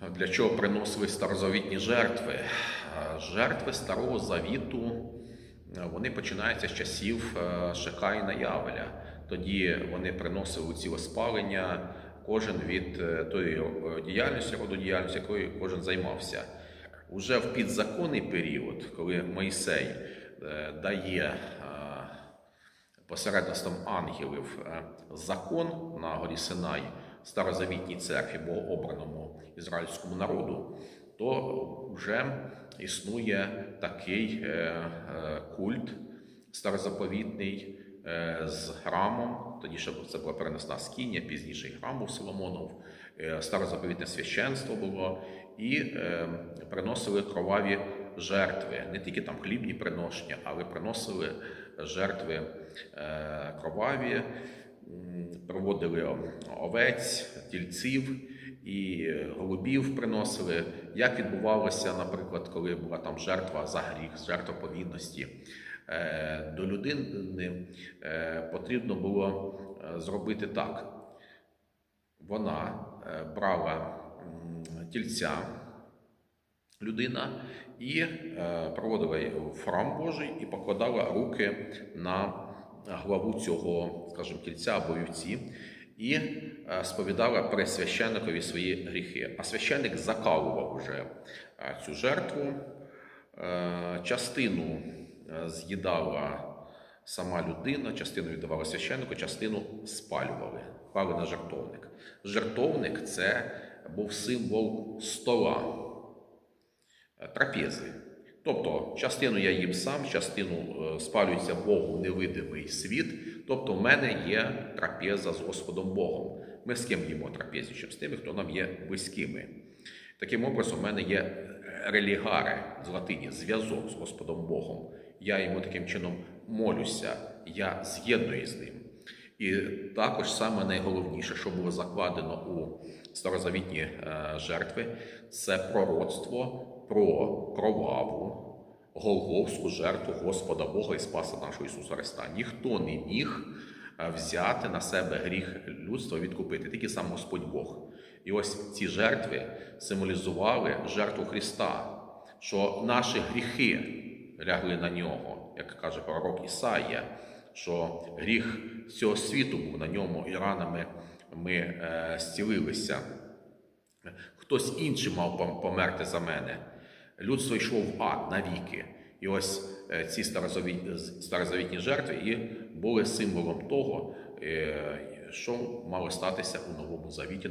Для чого приносили старозавітні жертви? Жертви Старого Завіту вони починаються з часів Шекаїна Явеля. Тоді вони приносили цілеспалення, кожен від е, тої е, діяльності, роду діяльності, якою кожен займався. Уже в підзаконний період, коли Мойсей е, дає посередництвом ангелів закон на горі Синай старозавітній церкві, богообраному ізраїльському народу, то вже існує такий е, е, культ старозаповітний е, з храмом. Тоді ще це була перенесена скиня, пізніше і храм був Соломонов, старозаповітне священство було, і приносили кроваві жертви, не тільки там хлібні приношення, але приносили жертви кроваві, проводили овець, тільців і голубів приносили. Як відбувалося, наприклад, коли була там жертва за гріх, жертва повінності. Е, До людини е, потрібно було е, зробити так. Вона брала тільця, людина, і проводила її в храм Божий і покладала руки на главу цього, скажімо, тільця або вівці, і е, сповідала перед священникові свої гріхи. А священник закалував уже е, цю жертву. Е, Частину е, з'їдала сама людина, частину віддавала священнику, частину спалювали, клали на жертовник. Жертовник це був символ стола, е, трапези. Тобто, частину я їм сам, частину е, спалюється Богу невидимий світ. Тобто, в мене є трапеза з Господом Богом. Ми з ким їмо трапезу? З тими, хто нам є близькими. Таким образом, в мене є релігаре з латині, зв'язок з Господом Богом. Я йому таким чином молюся, я з'єдную з ним. І також саме найголовніше, що було закладено у старозавітні е, жертви, це пророцтво про кроваву Голговську жертву Господа Бога і Спаса нашого Ісуса Христа. Ніхто не міг е, взяти на себе гріх людства, відкупити, тільки сам Господь Бог. І ось ці жертви символізували жертву Христа, що наші гріхи лягли на нього, як каже пророк Ісаїя, що гріх цього світу був на ньому, і ранами ми е, зцілилися. Хтось інший мав померти за мене. Людство йшло в ад навіки. І ось е, ці старозавітні, старозавітні жертви і були символом того, е, що мало статися у новому завіті